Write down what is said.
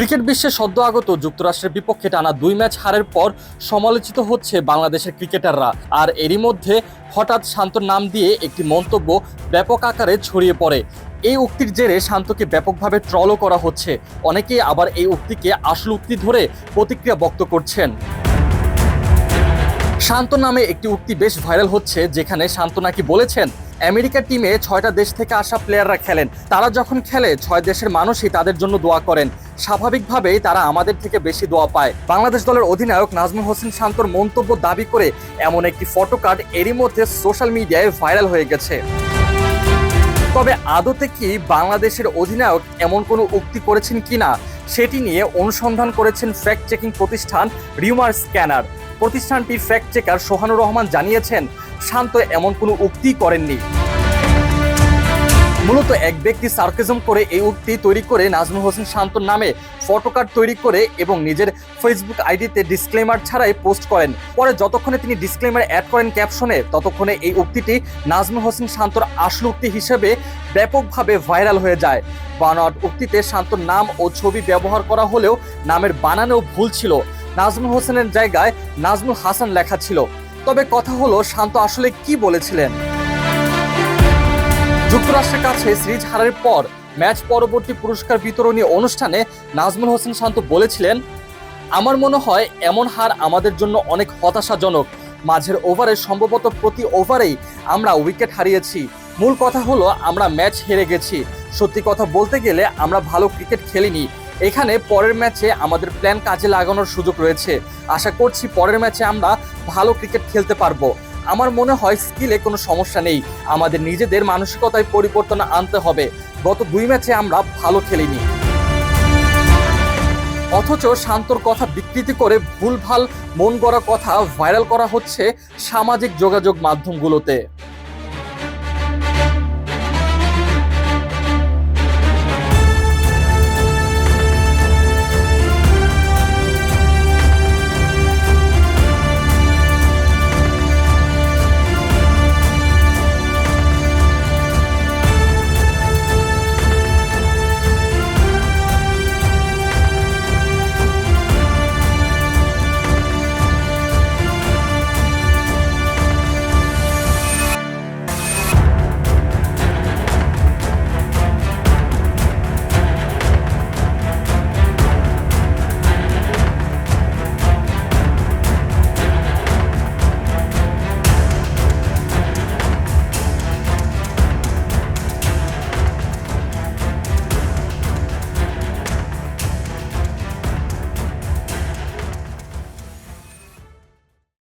Cricket বিশ্বে সদ্য আগত যুক্তরাষ্ট্রের বিপক্ষে টানা দুই ম্যাচ হারের পর সমালোচিত হচ্ছে বাংলাদেশের ক্রিকেটাররা। আর এরই মধ্যে হঠাৎ শান্তর নাম দিয়ে একটি মন্তব্য ব্যাপক আকারে ছড়িয়ে পড়ে। এই উক্তির জেরে শান্তকে ব্যাপকভাবে ট্রলও করা হচ্ছে। অনেকেই আবার এই উক্তিকে আসল উক্তি ধরে প্রতিক্রিয়া ব্যক্ত করছেন। শান্ত নামে একটি উক্তি বেশ ভাইরাল হচ্ছে, যেখানে শান্ত নাকি বলেছেন আমেরিকার টিমে ছয়টা দেশ থেকে আসা প্লেয়াররা খেলেন। তারা যখন খেলে, ছয় দেশের মানুষই তাদের জন্য দোয়া করেন। স্বাভাবিকভাবেই তারা আমাদের থেকে বেশি দোয়া পায়। বাংলাদেশ দলের অধিনায়ক নাজমুল হোসেন শান্তর মন্তব্য দাবি করে এমন একটি ফটো কার্ড এরই মধ্যে সোশ্যাল মিডিয়ায় ভাইরাল হয়ে গেছে। তবে আদতে কি বাংলাদেশের অধিনায়ক এমন কোনো উক্তি করেছেন কিনা, সেটি নিয়ে অনুসন্ধান করেছেন ফ্যাক্ট চেকিং প্রতিষ্ঠান রিউমার স্ক্যানার। প্রতিষ্ঠানটির ফ্যাক্ট চেকার সোহানুর রহমান জানিয়েছেন শান্ত এমন কোনো উক্তি করেননি। মূলত এক ব্যক্তি সার্কেজম করে এই উক্তি তৈরি করে নাজমুল হোসেন শান্তর নামে ফটোকার্ড তৈরি করে এবং নিজের ফেসবুক আইডিতে ডিসক্লেমার ছাড়াই পোস্ট করেন। পরে যতক্ষণে তিনি ডিসক্লেমার অ্যাড করেন ক্যাপশনে ততক্ষণে এই উক্তিটি নাজমুল হোসেন শান্তর আসল উক্তি হিসেবে ব্যাপকভাবে ভাইরাল হয়ে যায়। বানোয়াট উক্তিতে শান্তর নাম ও ছবি ব্যবহার করা হলেও নামের বানানেও ভুল ছিল। নাজমুল হোসেনের জায়গায় নাজমুল হাসান লেখা ছিল। তবে কথা হলো, শান্ত আসলে কি বলেছিলেন? যুক্তরাষ্ট্রের কাছে সিরিজ হারের পর ম্যাচ পরবর্তী পুরস্কার বিতরণী অনুষ্ঠানে নাজমুল হোসেন শান্ত বলেছিলেন, আমার মনে হয় এমন হার আমাদের জন্য অনেক হতাশাজনক। মাঝের ওভারে সম্ভবত প্রতি ওভারেই আমরা উইকেট হারিয়েছি। মূল কথা হলো, আমরা ম্যাচ হেরে গেছি। সত্যি কথা বলতে গেলে আমরা ভালো ক্রিকেট খেলিনি। এখানে পরের ম্যাচে আমাদের প্ল্যান কাজে লাগানোর সুযোগ রয়েছে। আশা করছি পরের ম্যাচে আমরা ভালো ক্রিকেট খেলতে পারব। আমার মনে হয় স্কিলে কোনো সমস্যা নেই। আমাদের নিজেদের মানসিকতায় পরিবর্তন আনতে হবে। গত দুই ম্যাচে আমরা ভালো খেলিনি। অথচ শান্তর কথা বিকৃতি করে ভুলভাল, মন গড়া কথা ভাইরাল করা হচ্ছে সামাজিক যোগাযোগ মাধ্যমগুলোতে।